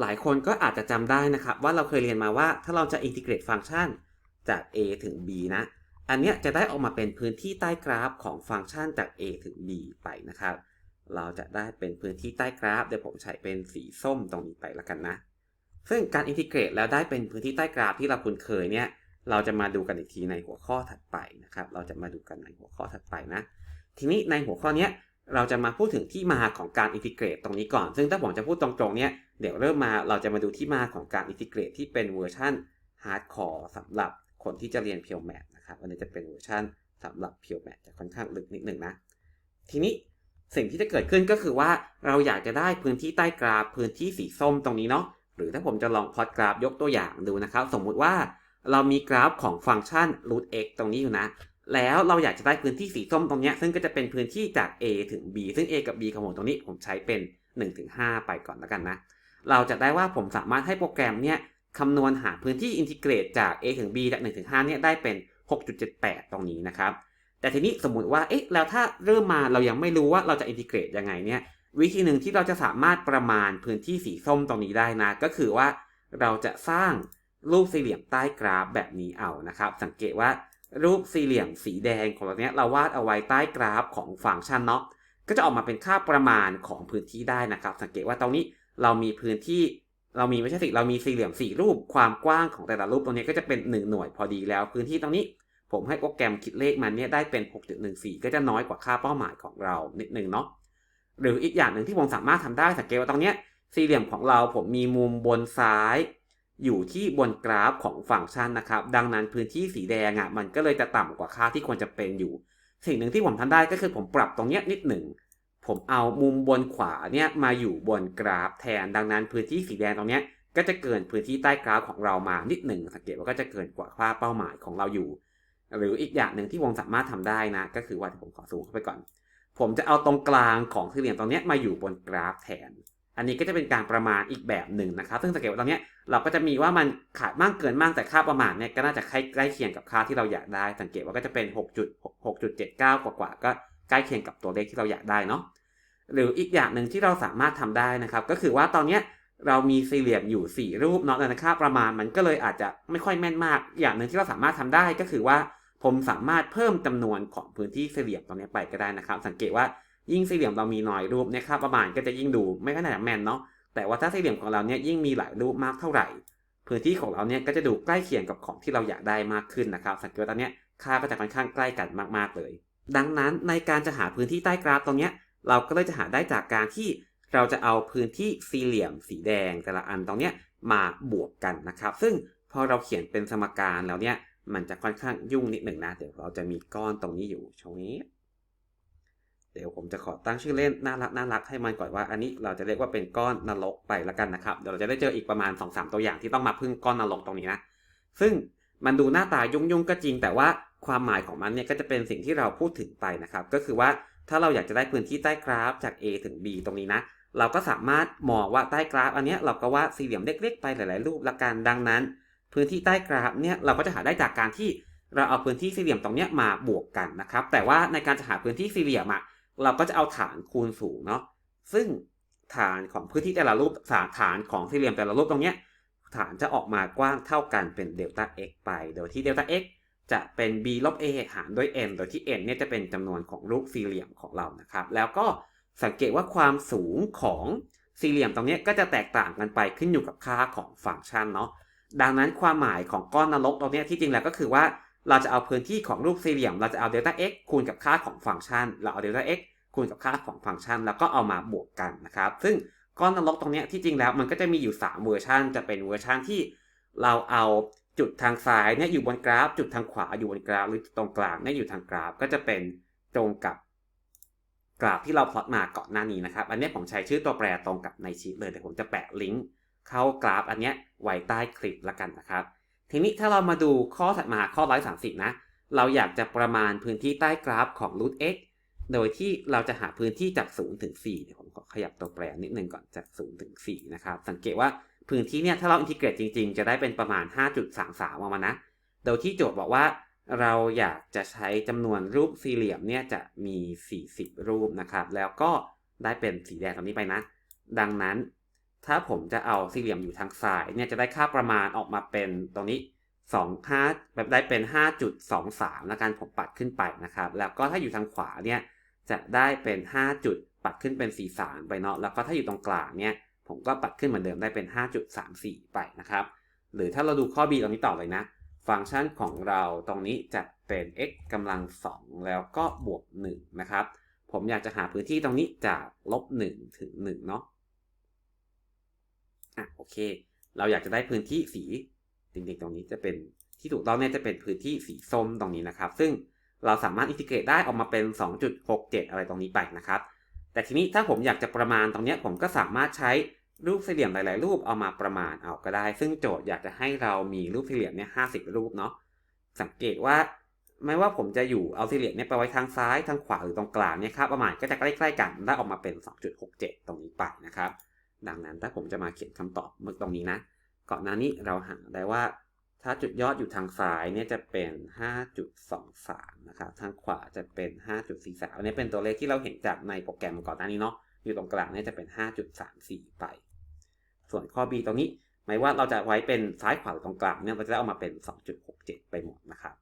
หลายคนก็อาจจะจำได้นะครับว่าเราเคยเรียนมาว่าถ้าเราจะอินทิเกรตฟังก์ชันจาก a ถึง b นะ อันเนี้ยจะได้ออกมาเป็นพื้นที่ใต้กราฟของฟังก์ชันจาก a ถึง b ไปนะครับ เราจะได้เป็นพื้นที่ใต้กราฟเดี๋ยวผมใช้เป็นสีส้มตรงนี้ไปล้วกันนะ ซึ่งการอินทิเกรตแล้วได้เป็นพื้นที่ใต้กราฟที่เราคุ้นเคยเนี่ยเราจะมาดูกันอีกทีในหัวข้อถัดไปนะครับ เราจะมาดูกันในหัวข้อถัดไปนะ ทีนี้ในหัวข้อนี้เราจะมาพูดถึงที่มาของการอินทิเกรตตรงนี้ก่อน ซึ่งถ้าผมจะพูดตรงๆเนี่ย เดี๋ยวเริ่มมาเราจะมาดูที่มาของการอินทิเกรตที่เป็นเวอร์ชันฮาร์ดคอร์สำหรับคนที่จะเรียนเพียวแมทนะครับอันนี้จะเป็นเวอร์ชันสำหรับเพียวแมทจะค่อนข้างลึกนิดหนึ่งนะ ทีนี้สิ่งที่จะเกิดขึ้นก็คือว่าเราอยากจะได้พื้นที่ใต้กราฟพื้นที่สีส้มตรงนี้เนาะหรือถ้าผมจะลองพอตกราฟยกตัวอย่างดูนะครับ สมมุติว่าเรามีกราฟของฟังก์ชัน root x ตรงนี้อยู่นะ แล้วเราอยากจะได้พื้นที่สีส้มตรงนี้ ซึ่งก็จะเป็นพื้นที่จาก a ถึง b ซึ่ง a กับ b ของผมตรงนี้ผมใช้เป็น 1-5 ไปก่อนแล้วกันนะ เราจะได้ว่าผมสามารถให้โปรแกรมเนี่ยคำนวณหาพื้นที่อินทิเกรตจาก a ถึง b จาก1-5เนี่ยได้เป็น 6.78 ตรงนี้นะครับ แต่ทีนี้สมมุติว่า เอ๊ะ แล้วถ้าเริ่มมาเรายังไม่รู้ว่าเราจะอินทิเกรตยังไงเนี่ย วิธีหนึ่งที่เราจะสามารถประมาณพื้นที่สีส้มตรงนี้ได้นะ ก็คือว่าเราจะสร้างรูปสี่เหลี่ยมใต้กราฟแบบนี้เอานะครับ สังเกตว่ารูปสี่เหลี่ยมสีแดงของเราเนี้ยเราวาดเอาไว้ใต้กราฟของฟังก์ชันเนาะ ก็จะออกมาเป็นค่าประมาณของพื้นที่ได้นะครับ สังเกตว่าตรงนี้ เรามีพื้นที่เรามีไม่ใช่สิเรามีสี่เหลี่ยมสี่รูปความกว้างของแต่ละรูปตรงนี้ก็จะเป็น1หน่วยพอดีแล้ว พื้นที่ตรงนี้ผมให้โปรแกรมคิดเลขมันเนี่ยได้เป็น 6.14 ก็จะน้อยกว่าค่าเป้าหมายของเรานิดนึงเนาะหรืออีกอย่างหนึ่งที่ผมสามารถทำได้สังเกตว่าตรงเนี้ยสี่เหลี่ยมของเราผมมีมุมบนซ้าย อยู่ที่บนกราฟของฟังก์ชันนะครับ ดังนั้นพื้นที่สีแดงอะ่ะมันก็เลยจะต่ำกว่าค่าที่ควรจะเป็นอยู่ สิ่งหนึ่งที่ผมทำได้ก็คือผมปรับตรงเนี้ยนิดหนึ่ง ผมเอามุมบนขวาเนี่ยมาอยู่บนกราฟแทน ดังนั้นพื้นที่สีแดงตรงเนี้ยก็จะเกินพื้นที่ใต้กราฟของเรามานิดหนึ่งสังเกตว่าก็จะเกินกว่าค่าเป้าหมายของเราอยู่ หรืออีกอย่างหนึ่งที่ผมสามารถทำได้นะ ก็คือว่าผมขอสูงเข้าไปก่อน ผมจะเอาตรงกลางของสี่เหลี่ยมตรงนี้มาอยู่บนกราฟแทน อันนี้ก็จะเป็นการประมาณอีกแบบหนึ่งนะครับ ซึ่งสังเกตว่าตรงนี้เราก็จะมีว่ามันขาดมากเกินมากแต่ค่าประมาณเนี่ยก็น่าจะใกล้ใกล้เคียงกับค่าที่เราอยากได้ สังเกตว่าก็จะเป็น 6.6.79 กว่ากว่าก็ ใกล้เคียงกับตัวเลขที่เราอยากได้เนาะหรืออีกอย่างหนึ่งที่เราสามารถทำได้นะครับ ก็คือว่าตอนเนี้ยเรามีสี่เหลี่ยมอยู่ 4 รูปเนาะแต่ค่าประมาณมันก็เลยอาจจะไม่ค่อยแม่นมาก อย่างหนึ่งที่เราสามารถทำได้ก็คือว่า ผมสามารถเพิ่มจำนวนของพื้นที่สี่เหลี่ยมตรงนี้ไปก็ได้นะครับ สังเกตว่ายิ่งสี่เหลี่ยมเรามีน้อยรูปเนี่ยค่าประมาณก็จะยิ่งดูไม่ค่อยหนาแม่นเนาะแต่ว่าถ้าสี่เหลี่ยมของเราเนี่ยยิ่งมีหลายรูปมากเท่าไหร่ พื้นที่ของเราเนี่ยก็จะดูใกล้เคียงกับของที่เราอยากได้มากขึ้นนะครับ สังเกตตอนเนี้ยค่าก็จะค่อนข้างใกล้กันมากๆเลย ดังนั้นในการจะหาพื้นที่ใต้กราฟตรงนี้เราก็เลยจะหาได้จากการที่เราจะเอาพื้นที่สี่เหลี่ยมสีแดงแต่ละอันตรงนี้มาบวกกันนะครับ ซึ่งพอเราเขียนเป็นสมการแล้วเนี่ยมันจะค่อนข้างยุ่งนิดหนึ่งนะ เดี๋ยวเราจะมีก้อนตรงนี้อยู่ช่วงนี้ เดี๋ยวผมจะขอตั้งชื่อเล่นน่ารักน่ารักให้มันก่อนว่า อันนี้เราจะเรียกว่าเป็นก้อนนรกไปล้วกันนะครับเดี๋ยวเราจะได้เจออีกประมาณ2อสตัวอย่างที่ต้องมาพึ่งก้อนนรกตรงนี้นะซึ่งมันดูหน้าตายุ่งยุ่งๆก็จริง แต่ว่าความหมายของมันเนี่ยก็จะเป็นสิ่งที่เราพูดถึงไปนะครับ ก็คือว่าถ้าเราอยากจะได้พื้นที่ใต้กราฟจาก A ถึง B ตรงนี้นะ เราก็สามารถมองว่าใต้กราฟ อันเนี้ยเราก็วาดสี่เหลี่ยมเล็กๆไปหลายๆรูปละกันดังนั้น พื้นที่ใต้กราฟเนี่ยเราก็จะหาได้จากการที่เราเอาพื้นที่สี่เหลี่ยมตรงเนี้ยมาบวกกันนะครับ แต่ว่าในการจะหาพื้นที่สี่เหลี่ยมอะเราก็จะเอาฐานคูณสูงเนาะซึ่งฐานของพื้นที่แต่ละรูปฐาฐานของสี่เหลี่ยมแต่ละรูปตรงเนี้ยฐานจะออกมากว้างเท่ากันเป็นเดลต้า x ไป โดยที่เดลต้า x จะเป็น b ลบ a หารด้วย n โดยที่ n เนี่ยจะเป็นจำนวนของรูปสี่เหลี่ยมของเรานะครับ แล้วก็สังเกตว่าความสูงของสี่เหลี่ยมตรงนี้ก็จะแตกต่างกันไปขึ้นอยู่กับค่าของฟังก์ชันเนาะ ดังนั้นความหมายของก้อนนรกตรงนี้ที่จริงแล้วก็คือว่าเราจะเอาพื้นที่ของรูปสี่เหลี่ยม เราจะเอาเดลต้า x คูณกับค่าของฟังก์ชัน เราเอาเดลต้า x คูณกับค่าของฟังก์ชัน แล้วก็เอามาบวกกันนะครับ ซึ่งก้อนนรกตรงนี้ที่จริงแล้วมันก็จะมีอยู่ 3 เวอร์ชันจะเป็นเวอร์ชันที่เราเอา จุดทางซ้ายเนี่ยอยู่บนกราฟ จุดทางขวาอยู่บนกราฟหรือตรงกลางเนี่ยอยู่ทางกราฟก็จะเป็นตรงกับกราฟที่เราพลอตมาก่อนหน้านี้นะครับ อันนี้ผมใช้ชื่อตัวแปรตรงกับในชีตเลยเดี๋ยวผมจะแปะลิงก์เข้ากราฟอันเนี้ยไว้ใต้คลิปละกันนะครับ ทีนี้ถ้าเรามาดูข้อถัดมาข้อ130นะ เราอยากจะประมาณพื้นที่ใต้กราฟของ root x โดยที่เราจะหาพื้นที่จาก0ถึง4เดี๋ยวผมขอขยับตัวแปรนิดนึงก่อนจาก0ถึง4นะครับ สังเกตว่า พื้นที่เนี่ยถ้าเราอินทิเกรตจริง ๆ จะได้เป็นประมาณ 5.33ออกมานะ โดยที่โจทย์บอกว่าเราอยากจะใช้จำนวนรูปสี่เหลี่ยมเนี่ยจะมี 40 รูปนะครับ แล้วก็ได้เป็นสีแดงตรงนี้ไปนะ ดังนั้น ถ้าผมจะเอาสี่เหลี่ยมอยู่ทางซ้ายเนี่ยจะได้ค่าประมาณออกมาเป็นตรงนี้2 5แบบได้เป็น 5.23 แล้วกันผมปัดขึ้นไปนะครับ แล้วก็ถ้าอยู่ทางขวาเนี่ยจะได้เป็น 5 จุดปัดขึ้นเป็น 43 ไปเนาะ แล้วก็ถ้าอยู่ตรงกลางเนี่ย ผมก็ปัดขึ้นเหมือนเดิมได้เป็น 5.34 ไปนะครับ หรือถ้าเราดูข้อ b ตรงนี้ต่อเลยนะ ฟังก์ชันของเราตรงนี้จะเป็น x กำลัง 2 แล้วก็บวก 1 นะครับ ผมอยากจะหาพื้นที่ตรงนี้จากลบ 1 ถึง 1 เนาะอะโอเค เราอยากจะได้พื้นที่สีจริงๆตรงนี้จะเป็นที่ถูกต้องเนี่ยจะเป็นพื้นที่สีส้มตรงนี้นะครับ ซึ่งเราสามารถอินทิเกรตได้ออกมาเป็น 2.67 อะไรตรงนี้ไปนะครับ แต่ทีนี้ถ้าผมอยากจะประมาณตรงเนี้ยผมก็สามารถใช้ รูปสี่เหลี่ยมหลาย ๆ รูปเอามาประมาณเอาก็ได้ ซึ่งโจทย์อยากจะให้เรามีรูปสี่เหลี่ยมเนี่ย50รูปเนาะสังเกตว่าไม่ว่าผมจะอยู่เอาสี่เหลี่ยมเนี่ยไปไว้ทางซ้ายทางขวาหรือตรงกลางเนี่ยค่าประมาณก็จะใกล้ๆกันได้ออกมาเป็น 2.67 ตรงนี้ไปนะครับ ดังนั้นถ้าผมจะมาเขียนคำตอบเมื่อตรงนี้นะก่อนหน้านี้เราหาได้ว่า ถ้าจุดยอดอยู่ทางซ้ายเนี่ยจะเป็น 5.23 นะครับทางขวาจะเป็น 5.43อันนี้เป็นตัวเลขที่เราเห็นจากในโปรแกรมก่อนหน้านี้เนาะอยู่ตรงกลางเนี่ยจะเป็น 5.34 ไป ส่วนข้อ B ตรงนี้หมายว่าเราจะไว้เป็นซ้ายขวาหรือตรงกลางเนี่ยเราจะได้ออกมาเป็น 2.67 ไปหมดนะครับ